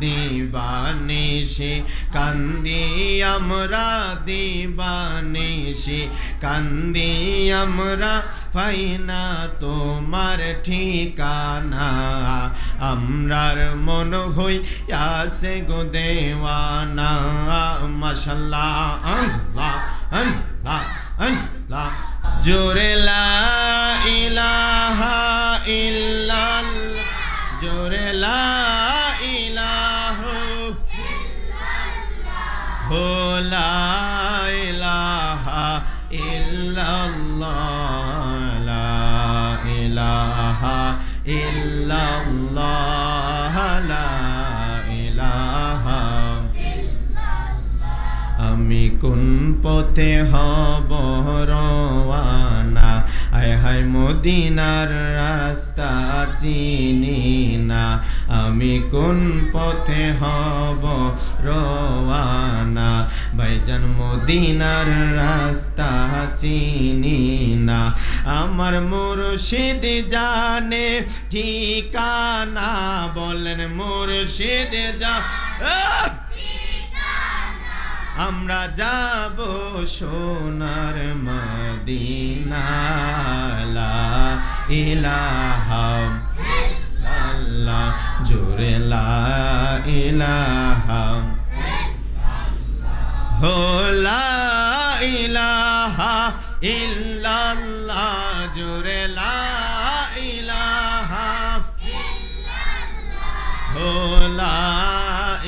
দিবানিশি, কান্দি আমরা দিবানিশি, কান্দি আমরা ফাইনা তোমার ঠিকানা। আমরার মন হই আসে গো দেওয়ানা। মাশাল্লাহ, আল্লাহ আল্লাহ আল্লাহ। জোরে লা ইলাহা ইল্লাল্লাহ জোরে লা ইলাহা হো লা ইলাহা ইল্লাল্লাহ ইল্লাল্লাহ লা আমি কোন পথে হব রওয়ানা? আয় হায় মদিনার রাস্তা চিনি না। আমি কোন পথে হব রওয়ানা? ভাইজান, মদিনার রাস্তা চিনি না। আমার মুর্শিদ জানে ঠিকানা। বলেন মুর্শিদ যা! আমরা যাব সোনার মদিনা লা ইলাহা আল্লাহ, জোরে লা ইলাহা হো লা ইলাহা ইল্লাল্লাহ, জোরে লা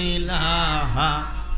ইলাহা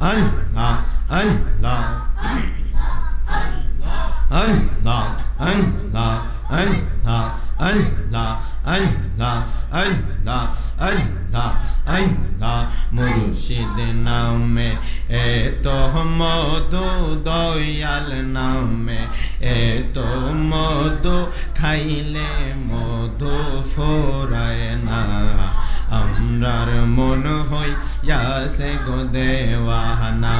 আল্লাহ আল্লাহ আল্লাহ আল্লাহ আল্লাহ আল্লাহ আল্লাহ আল্লাহ আল্লাহ আল্লাহ মুর্শিদ নামে এত মধু দয়াল নামে এত মধু খাইলে মধু ফোরায় না আমরার মন হই ইয়াসে গো দেওয়ানা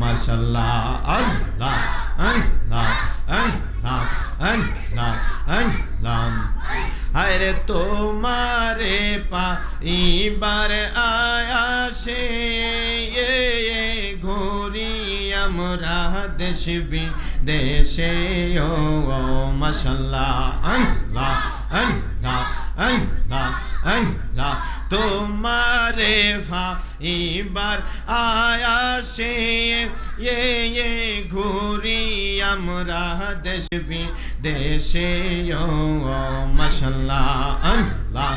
মাশাল্লাহ আল্লাহ আল্লাহ আল্লাহ আল্লাহ আল্লাহ আরে তোমারে পা ইবার আয়াসে ঘুরি আমরা দেশ বিদেশে ও মাশাল্লাহ আল্লাহ আল্লাহ আল্লাহ তোমারে ফা ইবার আয়াসে এ এ ঘুরি আমরা দেশ বিদেশে ও মাশাল্লাহ। আল্লাহ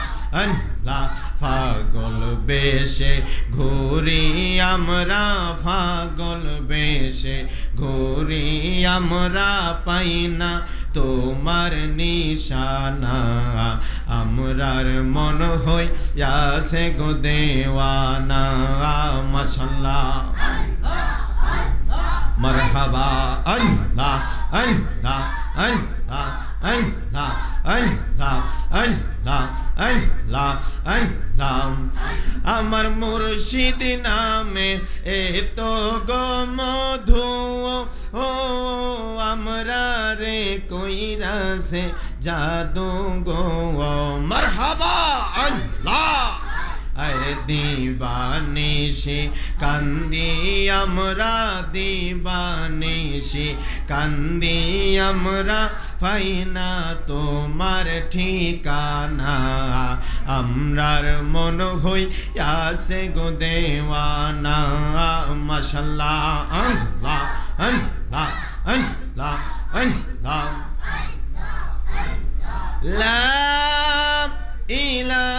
পাগল বেশে, ঘুরি আমরা পাগল বেশে, ঘুরি আমরা পাই না তোমার নিশানা। আমরার মন হই ইয়াসে গো দেওয়ানা, মাশাল্লাহ। মারহাবা আল্লাহ আল্লাহ আল্লাহ আল্লাহ আল্লাহ আল্লাহ আল্লাহ আল্লাহ আমার মুর্শিদ নামে এত গো মধু, ও আমরা রে কইরা সে জাদু গো। মারহাবা আল্লাহ আরে দিবানিশি কান্দি আমরা দিবানিশি কান্দি আমরা ফাইনা তোমার ঠিকানা আমরার মন হই আসে গো দেওয়ানা মাশাল্লাহ আল্লাহ আল্লাহ আল্লাহ আল্লাহ লা ইলাহা